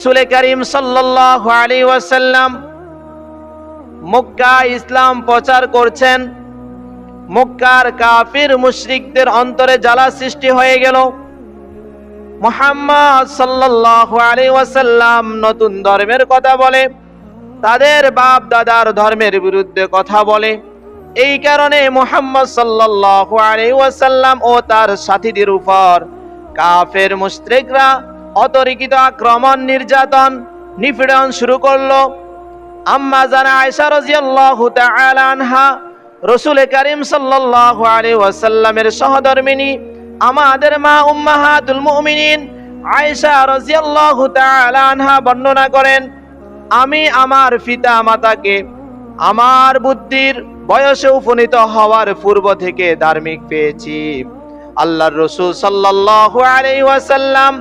রসুল করিম সাল্লাল্লাহু আলাইহি ওয়াসাল্লাম মক্কা ইসলাম প্রচার করছেন। মক্কার কাফির মুশরিকদের অন্তরে জ্বালা সৃষ্টি হয়ে গেল। মুহাম্মদ সাল্লাল্লাহু আলাইহি ওয়াসাল্লাম নতুন ধর্মের কথা বলে, তাদের বাপ দাদার ধর্মের বিরুদ্ধে কথা বলে। এই কারণে মুহাম্মদ সাল্লাল্লাহু আলাইহি ওয়াসাল্লাম ও তার সাথীদের উপর কাফের মুশরিকরা অতর্কিত আক্রমণ, নির্যাতন, নিপীড়ন শুরু করল। আম্মা জানা আয়েশা রাদিয়াল্লাহু তাআলা আনহা, রাসূল করিম সাল্লাল্লাহু আলাইহি ওয়াসাল্লামের সহধর্মিনী, আমাদের মা উম্মাহাতুল মুমিনিন আয়েশা রাদিয়াল্লাহু তাআলা আনহা বর্ণনা করেন, আমি আমার পিতা মাতাকে আমার বুদ্ধির বয়সে উপনীত হওয়ার পূর্ব থেকে ধার্মিক পেয়েছি। আল্লাহর রসুল সাল্লাল্লাহু আলাইহি ওয়াসাল্লাম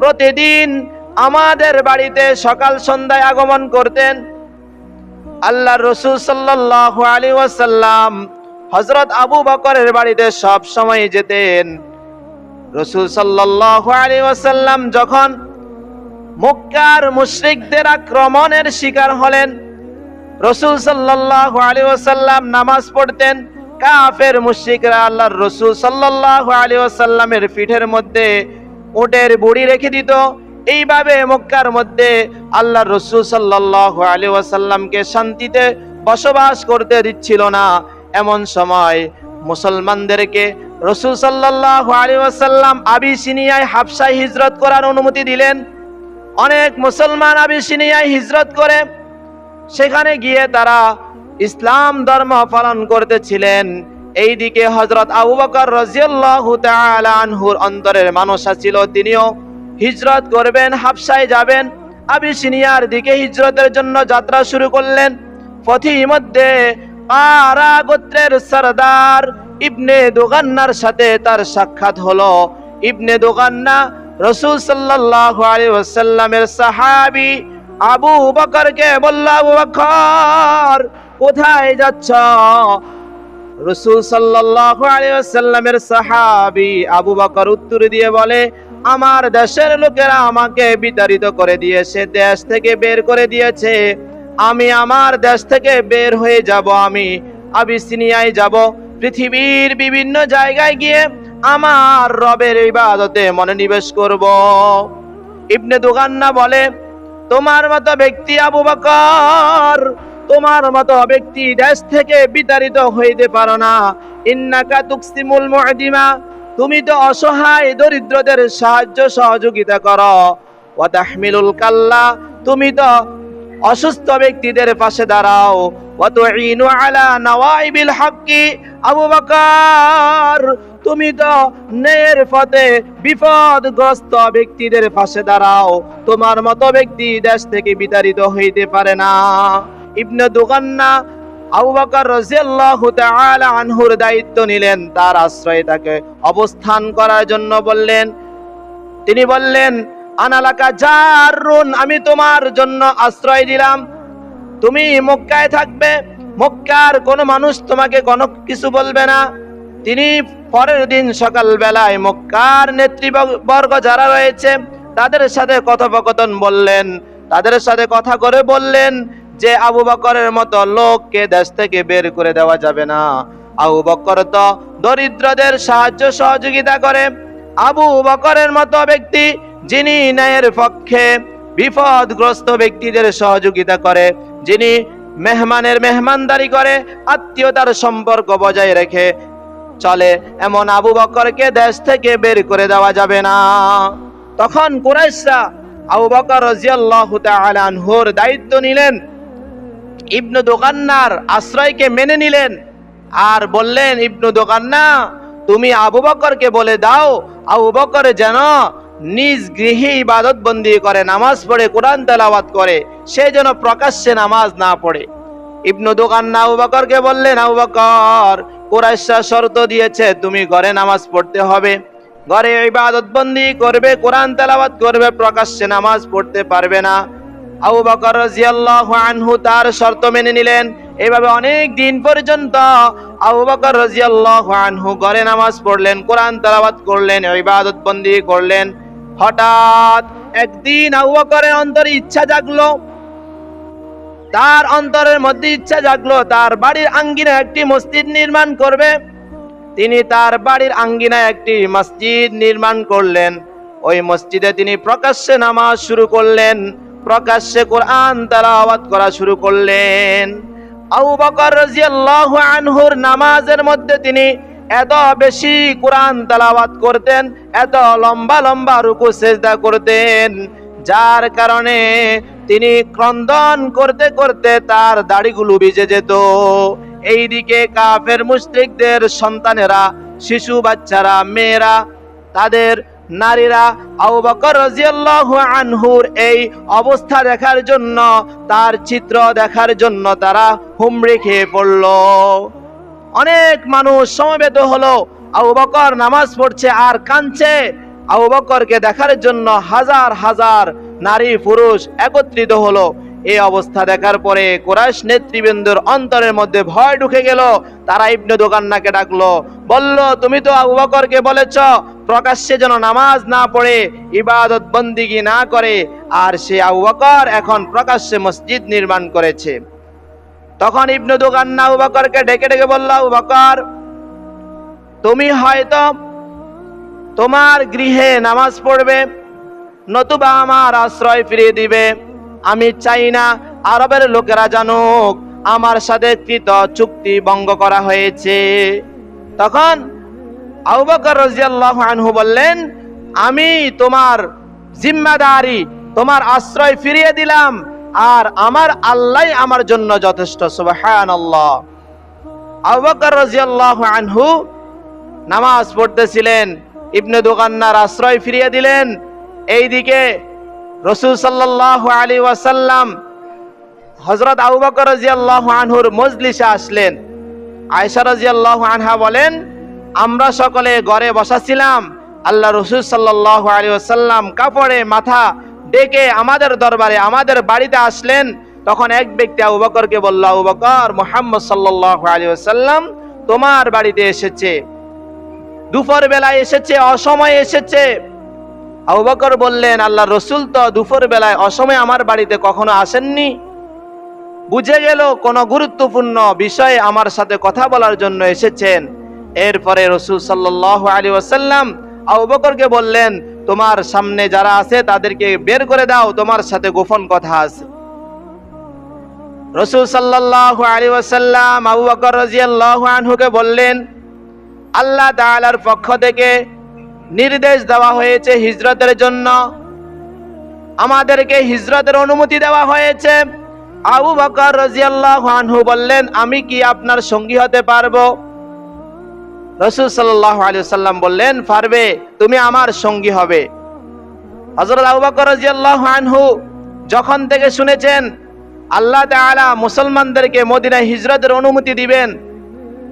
প্রতিদিন আমাদের বাড়িতে সকাল সন্ধ্যায় আগমন করতেন। আল্লাহ রসুল সাল্লাল্লাহু আলাইহি ওয়াসাল্লাম হযরত আবু বকরের বাড়িতে সব সময় যেতেন। রসুল আলাইহি ওয়াসাল্লাম যখন মক্কার মুশরিকদের আক্রমণের শিকার হলেন, রসুল আলাইহি ওয়াসাল্লাম নামাজ পড়তেন। কাফের মুশরিকরা আল্লাহর রসুল আলাইহি ওয়াসাল্লামের পিঠের মধ্যে উটের বুড়ি রেখে দিত। এইভাবে মক্কার মধ্যে আল্লাহর রসুল সাল্লাল্লাহু আলাইহি ওয়াসাল্লামকে শান্তিতে বসবাস করতে দিচ্ছিল না। এমন সময় মুসলমানদেরকে রসুল সাল্লাল্লাহু আলাইহি ওয়াসাল্লাম আবিসিনিয়ায় হাবশায় হিজরত করার অনুমতি দিলেন। অনেক মুসলমান আবিসিনিয়ায় হিজরত করে। সেখানে গিয়ে তারা ইসলাম ধর্ম পালন করতেছিলেন। এইদিকে হজরত আবু বকর রাজিয়াল্লাহু তাআলা আনহুর অন্তরের মানসা ছিল তিনিও। হিজরত করবেন হাবশায় যাবেন, আবিসিনিয়ার দিকে হিজরতের জন্য যাত্রা শুরু করলেন। পথি মধ্যে আরা গোত্রের সরদার ইবনে দোগান্নার সাথে তার সাক্ষাৎ হলো। ইবনে দোগান্না রসুল সাল্লাল্লাহু আলাইহি ওয়াসাল্লামের সাহাবী আবু বকরকে বলল, আবু বকর, কোথায় যাচ্ছ? রসুল ওয়াসাল্লামের সাহাবী আবু বকর উত্তর দিয়ে বলে, আমার দেশের লোকেরা আমাকে বিতাড়িত করে দিয়েছে, দেশ থেকে বের করে দিয়েছে। আমি আমার দেশ থেকে বের হয়ে যাব, আমি আবিসিনিয়ায় যাব। পৃথিবীর বিভিন্ন জায়গায় গিয়ে আমার রবের ইবাদতে মনোনিবেশ করব। ইবনে দুগান্না বলে, তোমার মতো ব্যক্তি আবু বকর তোমার মতো ব্যক্তি দেশ থেকে বিতাড়িত হইতে পারো না। ইন্নাকা তুকসিমুল মুআদিমা, তুমি তো অসহায় দরিদ্রদের সাহায্য সহযোগিতা করো। ওয়া তাহমিলুল কাল্লা, তুমি তো অসুস্থ ব্যক্তিদের পাশে দাঁড়াও। ওয়া তুঈনু আলা নওয়াইবিল হাক্কি, আবু বকর, তুমি তো ন্যায়ের পথে বিপদগ্রস্ত ব্যক্তিদের পাশে দাঁড়াও। তোমার মতো ব্যক্তি দেশ থেকে বিতাড়িত হইতে পারে না। ইবনে দুগান্না আবু বকর রাদিয়াল্লাহু তাআলা আনহুর দায়িত্ব নিলেন, তার আশ্রয়ে তাকে অবস্থান করার জন্য বললেন। তিনি বললেন, আনালাকা জারুন আমি তোমার জন্য আশ্রয় দিলাম। তুমি মক্কায় থাকবে, মক্কার কোনো মানুষ তোমাকে কোনো কিছু বলবে না। তিনি পরের দিন সকাল বেলায় মক্কার নেতৃবর্গ যারা রয়েছে, তাদের সাথে কথোপকথন বললেন। তাদের সাথে কথা করে বললেন যে আবু বকরের মতো লোককে দেশ থেকে বের করে দেওয়া যাবে না। আবু বকর তো দরিদ্রদের সাহায্য সহযোগিতা করে। আবু বকরের মতো ব্যক্তি যিনি ন্যায়ের পক্ষে বিপদগ্রস্ত ব্যক্তিদের সহযোগিতা করে, যিনি মেহমানের মেহমানদারি করে, আত্মীয়তার সম্পর্ক বজায় রেখে চলে, এমন আবু বকরকে দেশ থেকে বের করে দেওয়া যাবে না। তখন কুরাইশরা আবু বকর রাদিয়াল্লাহু তাআলা আনহুর দায়িত্ব নিলেন। ইবনু দোকান্নার আশ্রয়কে মেনে নিলেন আর বললেন, ইবনু দোকান্না, তুমি আবু বকরকে বলে দাও, আবু বকর যেন নিজ গৃহে ইবাদত বন্দি করে, নামাজ পড়ে, কোরআন তেলাওয়াত করে, সে যেন প্রকাশ্যে নামাজ না পড়ে। ইবনু দোকান্না আবু বকরকে বললেন, আবু বকর কোরাইশা শর্ত দিয়েছে, তুমি ঘরে নামাজ পড়তে হবে। ঘরে ইবাদত বন্দি করবে, কোরআন তেলাওয়াত করবে, প্রকাশ্যে নামাজ পড়তে পারবে না। আবু বকর রাদিয়াল্লাহু আনহু তার শর্ত মেনে নিলেন। এভাবে অনেক দিন পর্যন্ত আবু বকর রাদিয়াল্লাহু আনহু ঘরে নামাজ পড়লেন, কোরআন তেলাওয়াত করলেন, ইবাদত বন্দি করলেন। হঠাৎ একদিন আবু বকরের অন্তরে ইচ্ছা জাগলো। তার অন্তরের মধ্যে ইচ্ছা জাগলো, তার বাড়ির আঙ্গিনায় একটি মসজিদ নির্মাণ করবে। তিনি তার বাড়ির আঙ্গিনায় একটি মসজিদ নির্মাণ করলেন। ওই মসজিদে তিনি প্রকাশ্যে নামাজ শুরু করলেন। প্রকাশ্যে কোরআন তালাওয়াত করা শুরু করলেন। আবু বকর রাদিয়াল্লাহু আনহুর নামাজের মধ্যে তিনি এত বেশি কোরআন তালাওয়াত করতেন, এত লম্বা লম্বা রুকু সেজদা করতেন, যার কারণে তিনি ক্রন্দন করতে করতে তার দাড়িগুলো ভিজে যেত। এইদিকে কাফের মুশরিকদের সন্তানেরা, শিশু বাচ্চারা, মেয়েরা, তাদের নারীরা আবু বকর রাদিয়াল্লাহু আনহুর এই অবস্থা দেখার জন্য, তার চিত্র দেখার জন্য তারা হুমড়ি খেয়ে পড়ল। অনেক মানুষ সমবেত হলো, আবু বকর নামাজ পড়ছে আর কাঁদছে। আবু বকরকে দেখার জন্য হাজার হাজার নারী পুরুষ একত্রিত হলো। এই অবস্থা দেখার পরে কোরাইশ নেতৃবৃন্দর অন্তরের মধ্যে ভয় ঢুকে গেল। তারা ইবনে দোকান্নাকে ডাকলো, বলল, তুমি তো আবু বলেছ, প্রকাশ্যে যেন নামাজ না পড়ে, ইবাদত বন্দিগি না করে, আর সে আবু বকর এখন প্রকাশ্যে মসজিদ নির্মাণ করেছে। তখন ইবনে দোকান্না আবু ডেকে ডেকে বলল, আবু বকর, তুমি হয়তো তোমার গৃহে নামাজ পড়বে, নতুবা আমার আশ্রয় ফিরিয়ে দিবে। আমি চাই না আরবের লোকেরা জানুক, আমার সাথে কৃত চুক্তি ভঙ্গ করা হয়েছে। তখন আনহু বললেন, আমি তোমার জিম্মাদারি, তোমার আশ্রয় ফিরিয়ে দিলাম, আর আমার আল্লাহ আমার জন্য যথেষ্ট রাদিয়াল্লাহু আনহু নামাজ পড়তেছিলেন, ইবনে দোকান্নার আশ্রয় ফিরিয়ে দিলেন। এইদিকে রসুল সাল্লাল্লাহু আলী ওয়াসাল্লাম হজরত আবু বকর রাদিয়াল্লাহু আনহুর মজলিসে আসলেন। আয়েশা রাদিয়াল্লাহু আনহা বলেন, আমরা সকলে ঘরে বসাছিলাম, আল্লাহ রসুল সাল্লাল্লাহু আলী ওয়াসাল্লাম কাপড়ে, মাথা ডেকে আমাদের দরবারে, আমাদের বাড়িতে আসলেন। তখন এক ব্যক্তি আবু বকরকে বলল, আবু মুহাম্মদ সাল্লাল্লাহু আলী ওয়াসাল্লাম তোমার বাড়িতে এসেছে। দুপুর বেলায় এসেছে, অসময়ে এসেছে। আবু বকর বললেন আল্লাহ রসুল তো দুপুর বেলায় অসময়ে আমার বাড়িতে কখনো আসেননি। বুঝে গেল কোনো গুরুত্বপূর্ণ বিষয়ে আমার সাথে কথা বলার জন্য এসেছেন। এরপরে রসুল সাল্লাহ আলী ওয়াসাল্লাম আবু বললেন, তোমার সামনে যারা আছে তাদেরকে বের করে দাও, তোমার সাথে গোপন কথা আছে। রসুল সাল্লাহ আলী ওয়াসাল্লাম আবু বকর রাজিয়াল্লাহু আনহুকে বললেন, আল্লাহ তাআলার পক্ষ থেকে নির্দেশ দেওয়া হয়েছে হিজরতের জন্য। আমাদেরকে হিজরতের অনুমতি দেওয়া হয়েছে। আবু বকর রাদিয়াল্লাহু আনহু বললেন, আমি কি আপনার সঙ্গী হতে পারব? রসুল আলাইহি সাল্লাম বললেন, পারবে, তুমি আমার সঙ্গী হবে। হযরত আবু বকর রাদিয়াল্লাহু আনহু যখন থেকে শুনেছেন, আল্লাহ তাআলা মুসলমানদেরকে মদিনায় হিজরতের অনুমতি দিবেন,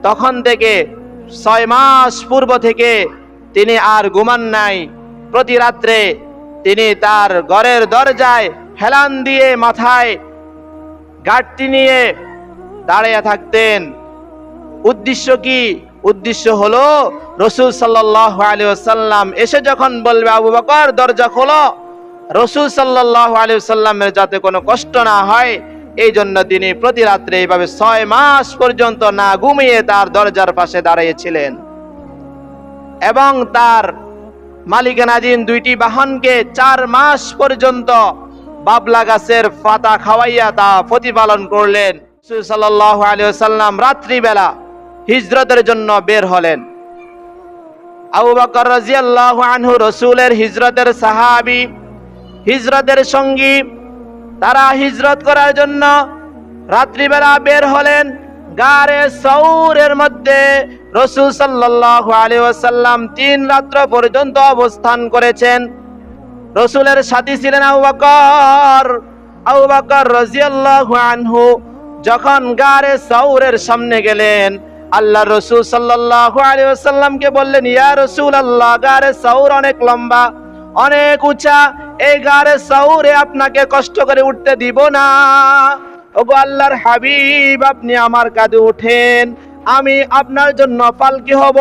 তখন থেকে ছয় মাস পূর্ব থেকে তিনি আর ঘুমান নাই। প্রতি রাত্রে তিনি তার ঘরের দরজায় হেলান দিয়ে মাথায় গাঁটটি নিয়ে দাঁড়িয়ে থাকতেন। উদ্দেশ্য কি? উদ্দেশ্য হলো রসুল সাল্লাম এসে যখন বলবে, আবু বকর, দরজা খোলো। রসুল সাল্লামের যাতে কোনো কষ্ট না হয় এই জন্য তিনি প্রতি রাত্রে এইভাবে ছয় মাস পর্যন্ত না ঘুমিয়ে তার দরজার পাশে দাঁড়িয়েছিলেন। এবং তার মালিকানাধীন দুইটি বাহনকে চার মাস পর্যন্ত বাবলা গাছের পাতা খাওয়াইয়া তা প্রতিপালন করলেন। সাল্লাল্লাহু আলাইহি রাত্রিবেলা হিজরতের জন্য বের হলেন। আবু বকর রাদিয়াল্লাহু আনহু রাসূলের হিজরতের সাহাবী, হিজরতের সঙ্গী, তারা হিজরত করার জন্য রাত্রিবেলা বের হলেন। গারে সৌরের মধ্যে রসুল সাল্লাল্লাহু আলাইহি ওয়াসাল্লাম তিন রাত্র পর্যন্ত অবস্থান করেছেন। রসুলের সাথী ছিলেন আবু বকর। আবু বকর রাদিয়াল্লাহু আনহু যখন গারে সৌরের সামনে গেলেন আল্লাহ রসুল সাল্লাল্লাহু আলাইহি ওয়াসাল্লামকে বললেন, ইয়া রসুল আল্লাহ গারে সৌর অনেক লম্বা, অনেক উঁচা, এই গারে সৌরে আপনাকে কষ্ট করে উঠতে দিব না। ওগো আল্লাহর হাবিব, আপনি আমার কাঁধে উঠেন। আমি আপনার জন্য পালকি হব।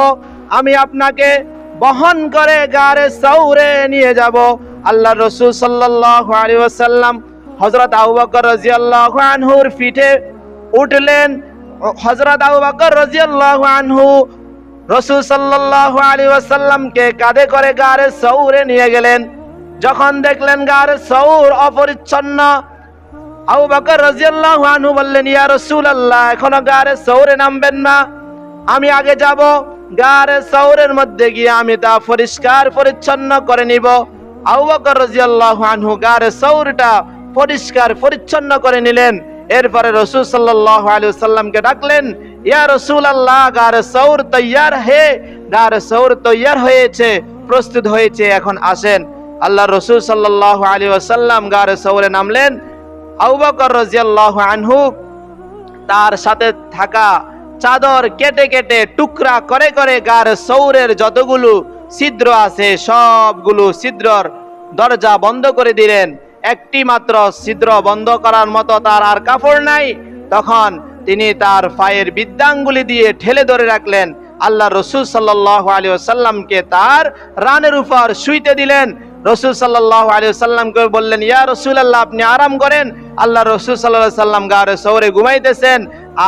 আমি আপনাকে বহন করে গারে সৌরে নিয়ে যাব। আল্লাহ রসুল ওয়াসাল্লাম হযরত আবু বকর রাদিয়াল্লাহু আনহুর পিঠে উঠলেন। হযরত আবু বকর রাদিয়াল্লাহু আনহু রসুল সাল্লাল্লাহু আলাইহি ওয়াসাল্লামকে কাঁধে করে গারে সৌরে নিয়ে গেলেন। যখন দেখলেন গারে সৌর অপরিচ্ছন্ন আবু বকর রাদিয়াল্লাহু আনহু বললেন, ইয়া রাসূলুল্লাহ, এখনও গারে সৌরে নামবেন না। আমি আগে যাব, গারে সৌরের মধ্যে গিয়ে আমি তা পরিষ্কার পরিচ্ছন্ন করে নিব। আবু বকর রাদিয়াল্লাহু আনহু গারে সৌরটা পরিষ্কার পরিচ্ছন্ন করে নিলেন। এরপরে রসুল সাল্লাল্লাহু আলাইহি সাল্লামকে ডাকলেন, ইয়া রাসূলুল্লাহ, গারে সৌর তৈয়ার হে, গারে সৌর তৈয়ার হয়েছে, প্রস্তুত হয়েছে, এখন আসেন। আল্লাহ রসুল সাল্লাল্লাহু আলাইহি ওয়াসাল্লাম গারে সৌরে নামলেন। আবু বকর রাদিয়াল্লাহু আনহু তার সাথে থাকা চাদর কেটে কেটে টুকরা করে করে গার সৌরের যতগুলো ছিদ্র আছে, সবগুলো ছিদ্রর দরজা বন্ধ করে দিলেন। একটি মাত্র ছিদ্র বন্ধ করার মতো তার আর কাপড় নাই। তখন তিনি তার পায়ের বিদ্যাঙ্গুলি দিয়ে ঠেলে ধরে রাখলেন। আল্লাহ রসুল সাল্লাহ আলী সাল্লামকে তার রানের উপর শুইতে দিলেন। রসুল সাল্লাহ আলী সাল্লামকে বললেন, ইয়া রসুল আল্লাহ আপনি আরাম করেন। আল্লাহ রসুল সাল্লাহ সাল্লাম গারে শহরে ঘুমাইতেছেন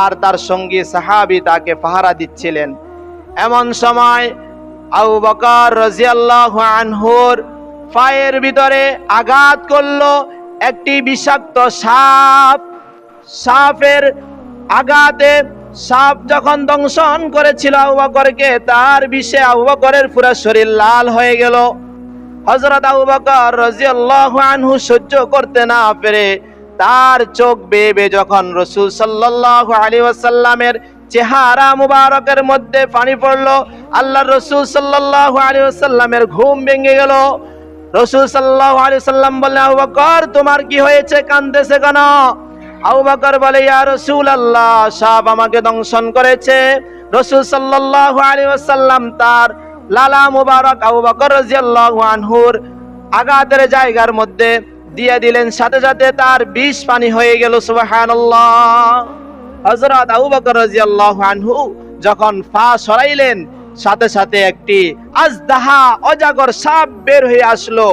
আর তার সঙ্গী সাহাবি তাকে পাহারা দিচ্ছিলেন। এমন সময় আবু বকর রাজিয়াল্লাহু আনহুর পায়ের ভিতরে আঘাত করল। একটি বিষাক্ত সাপ, সাপের আঘাতে সাপ যখন দংশন করেছিল আবু বকরকে, তার বিষে আবু বকরের পুরো শরীর লাল হয়ে গেল। হজরত আবু বকর রাদিয়াল্লাহু আনহু সহ্য করতে না পেরে তার চোখ বেয়ে যখন রসুল সাল্লাল্লাহু আলাইহি ওয়াসাল্লামের চেহারা মুবারকের মধ্যে পানি পড়ল আল্লাহ রসুল সাল্লাল্লাহু আলাইহি ওয়াসাল্লামের ঘুম ভেঙে গেল। রসুল সাল্লাল্লাহু আলাইহি সাল্লাম বললেন, আবু বকর, তোমার কি হয়েছে? কাঁদতেছে কেন? আবু বকর বলে, ইয়া রসুল আল্লাহ সাপ আমাকে দংশন করেছে। রসুল সাল্লাল্লাহু আলাইহি ওয়াসাল্লাম তার লালা মুবারক আবু বকর রাদিয়াল্লাহু আনহুর আঘাতের জায়গার মধ্যে দিয়ে দিলেন। সাথে সাথে তার বিষ পানি হয়ে গেল, সুবহানাল্লাহ। আবু বকর আনহু যখন ফা সরাইলেন, সাথে সাথে একটি আজদাহা অজাগর সাপ বের হয়ে আসলো।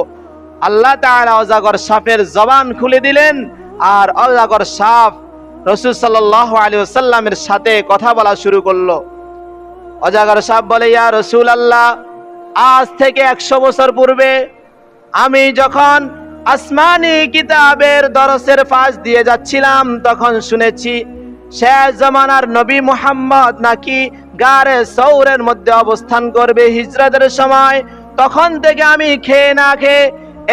আল্লাহ তাআলা অজাগর সাপের জবান খুলে দিলেন আর অজাগর সাপ রসুল সাল্লাল্লাহু আলাইহি ওয়াসাল্লামের সাথে কথা বলা শুরু করল। অজাগর সাহেব বলে, ইয়া রসুল আল্লাহ আজ থেকে একশো বছর পূর্বে আমি যখন আসমানি কিতাবের দরসের পাশ দিয়ে যাচ্ছিলাম, তখন শুনেছি শেষ জমানার নবী মুহাম্মদ নাকি গারে সৌরের মধ্যে অবস্থান করবে হিজরতের সময়। তখন থেকে আমি খেয়ে না খেয়ে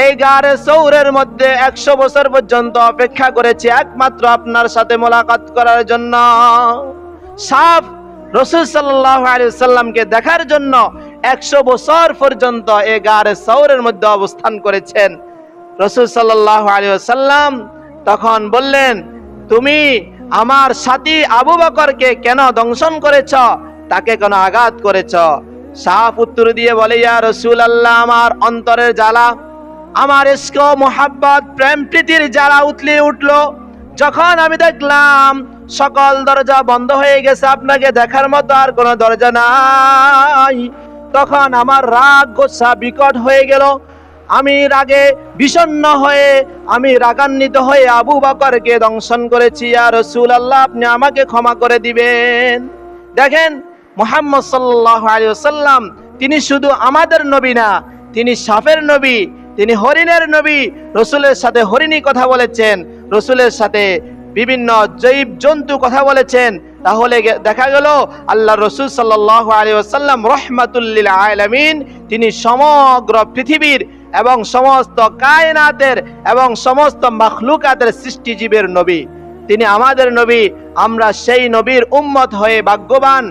এই গারে সৌরের মধ্যে একশো বছর পর্যন্ত অপেক্ষা করেছি, একমাত্র আপনার সাথে মোলাকাত করার জন্য। সাফ রসুল সাল্লাহ সাল্লামকে দেখার জন্য একশো বছর পর্যন্ত এ গারে সৌরের মধ্যে অবস্থান করেছেন। রসুল সাল্লাহ সাল্লাম তখন বললেন, তুমি আমার সাথী আবু বকরকে কেন দংশন করেছ? তাকে কেন আঘাত করেছ? সাফ উত্তর দিয়ে বলে, ইয়া রসুল আল্লাহ আমার অন্তরের জ্বালা, আমার ইস্ক মোহাব্বত প্রেম প্রীতির জ্বালা উতলে উঠল। যখন আমি দেখলাম সকল দরজা বন্ধ হয়ে গেছে, আপনাকে দেখার মতো আর কোনো দরজা নাই। তখন আমার রাগ গোসা বিকট হয়ে গেল। আমি রাগে বিষণ্ণ হয়ে, আমি রাগান্বিত হয়ে আবু বকরকে দংশন করেছি আর রসুল আল্লাহ আপনি আমাকে ক্ষমা করে দিবেন। দেখেন, মোহাম্মদ সাল্লাহ আলিয়াল্লাম তিনি শুধু আমাদের নবী না, তিনি সাফের নবী, তিনি হরিণের নবী। রসুলের সাথে হরিণী কথা বলেছেন, রসুলের সাথে বিভিন্ন জৈব জন্তু কথা বলেছেন, তাহলে দেখা গেল আল্লাহ রসুল সাল্লাহ আলী রহমাতুল্লিল আলমিন, তিনি সমগ্র পৃথিবীর এবং সমস্ত কায়নাতের এবং সমস্ত মখলুকাতের সৃষ্টিজীবের নবী। তিনি আমাদের নবী, আমরা সেই নবীর উম্মত হয়ে ভাগ্যবান।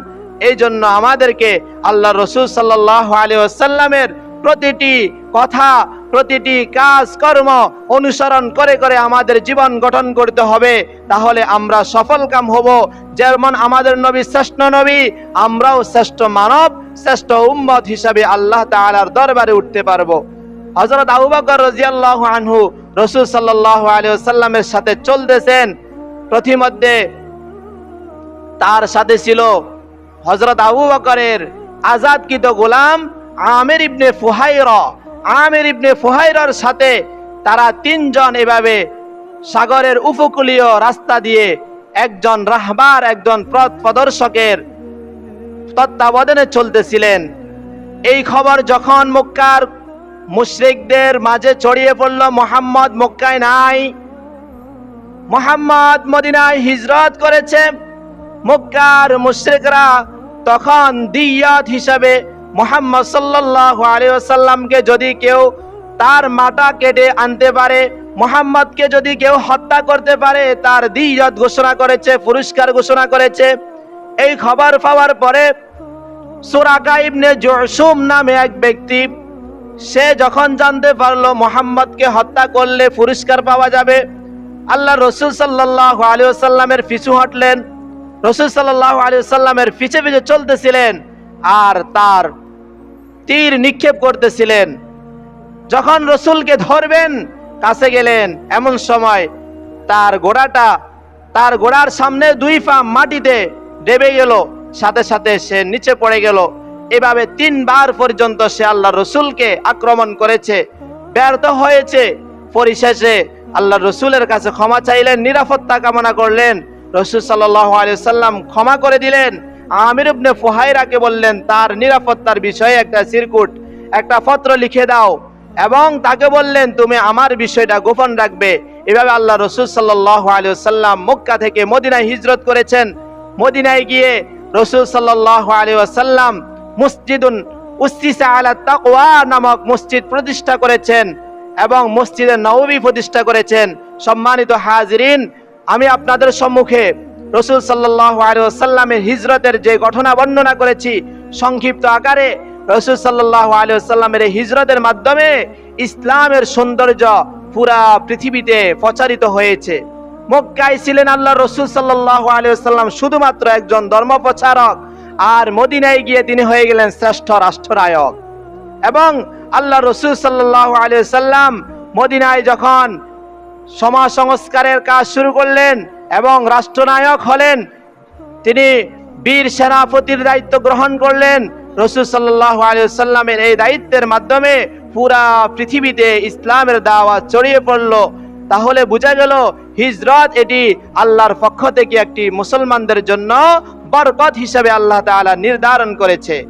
এই জন্য আমাদেরকে আল্লাহ রসুল সাল্লাহ আলী আসাল্লামের প্রতিটি কথা প্রতিটি কাজ, কর্ম অনুসরণ করে করে আমাদের জীবন গঠন করতে হবে। তাহলে আমরা সফল কাম হব। যেমন আমাদের নবী শ্রেষ্ঠ নবী, আমরাও শ্রেষ্ঠ মানব, শ্রেষ্ঠ উম্মত হিসাবে আল্লাহ তাআলার দরবারে উঠতে পারব। হজরত আবু বকর রাদিয়াল্লাহু আনহু রাসূল সাল্লাল্লাহু আলাইহি ওয়াসাল্লামের সাথে চলতেছেন। প্রতিমধ্যে তার সাথে ছিল হজরত আবু বকরের আজাদকৃত গোলাম আমের ইবনে ফুহাইর। আমির ইবনে ফুহাইরার সাথে তারা তিনজন এভাবে সাগরের উপকূলীয় রাস্তা দিয়ে একজন রাহবার, একজন পথ প্রদর্শকের তত্ত্বাবধানে চলতেছিলেন। এই খবর যখন মক্কার মুশরিকদের মাঝে ছড়িয়ে পড়ল, মোহাম্মদ মক্কায় নাই, মোহাম্মদ মদিনায় হিজরত করেছে, মক্কার মুশরিকরা তখন দিয়াত হিসাবে মোহাম্মদ সাল্লাল্লাহু আলাইহি ওয়াসাল্লামকে যদি কেউ তার মাথা কেটে আনতে পারে, মোহাম্মদকে যদি কেউ হত্যা করতে পারে, তার দিয়াত ঘোষণা করেছে, পুরস্কার ঘোষণা করেছে। এই খবর পাওয়ার পরে সুরাকা ইবনে জুসুম নামে এক ব্যক্তি, সে যখন জানতে পারল মোহাম্মদকে হত্যা করলে পুরস্কার পাওয়া যাবে, আল্লাহ রসুল সাল্লাহ আলিয়াল্লামের পিছু হটলেন। রসুল সাল্লাহ আলিয়াল্লামের পিছে পিছে চলতেছিলেন। আর তার তীর নিক্ষেপ করতেছিলেন। যখন রসুলকে ধরবেন, কাছে গেলেন, এমন সময় তার গোড়াটা, তার গোড়ার সামনে দুই পা মাটিতে ডেবে গেল, সাথে সাথে সে নিচে পড়ে গেল। এভাবে তিনবার পর্যন্ত সে আল্লাহ রসুলকে আক্রমণ করেছে, ব্যর্থ হয়েছে। পরিশেষে আল্লাহ রসুলের কাছে ক্ষমা চাইলেন, নিরাপত্তা কামনা করলেন। রসুল সাল্লাহ সাল্লাম ক্ষমা করে দিলেন। আমির ইবনে ফুহাইরাকে বললেন, তার নিরাপত্তার বিষয়ে একটা সিরকুট, একটা পত্র লিখে দাও। এবং তাকে বললেন, তুমি আমার বিষয়টা গোপন রাখবে। এভাবে আল্লাহ রসুল সাল্লাহ আলী সাল্লাম মক্কা থেকে মদিনায় হিজরত করেছেন। মদিনায় গিয়ে রসুল সাল্লাহ আলী সাল্লাম মসজিদুন উস্তিসা আলা তাকওয়া নামক মসজিদ প্রতিষ্ঠা করেছেন এবং মসজিদে নববী প্রতিষ্ঠা করেছেন। সম্মানিত হাজরিন, আমি আপনাদের সম্মুখে রসুল সাল্লাহ আলিয়াল্লামের হিজরতের যে ঘটনা বর্ণনা করেছি, সংক্ষিপ্ত আকারে রসুল সাল্লাহ আলিয়াল্লামের এই হিজরতের মাধ্যমে ইসলামের সৌন্দর্য পুরা পৃথিবীতে প্রচারিত হয়েছে। মক্কায় ছিলেন আল্লাহ রসুল সাল্লাহ আলিয়াল্লাম শুধুমাত্র একজন ধর্ম প্রচারক আর মদিনায় গিয়ে তিনি হয়ে গেলেন শ্রেষ্ঠ রাষ্ট্রনায়ক। এবং আল্লাহ রসুল সাল্লাহ আলিয়া সাল্লাম মদিনায় যখন সমাজ সংস্কারের কাজ শুরু করলেন এবং রাষ্ট্রনায়ক হলেন তিনি বীর সেনাপতির দায়িত্ব গ্রহণ করলেন। রসুল সাল্লাহ আলিয়াল্লামের এই দায়িত্বের মাধ্যমে পুরা পৃথিবীতে ইসলামের দাওয়া ছড়িয়ে পড়ল। তাহলে বোঝা গেল হিজরত এটি আল্লাহর পক্ষ থেকে একটি মুসলমানদের জন্য বরকত হিসাবে আল্লাহ তাআলা নির্ধারণ করেছে।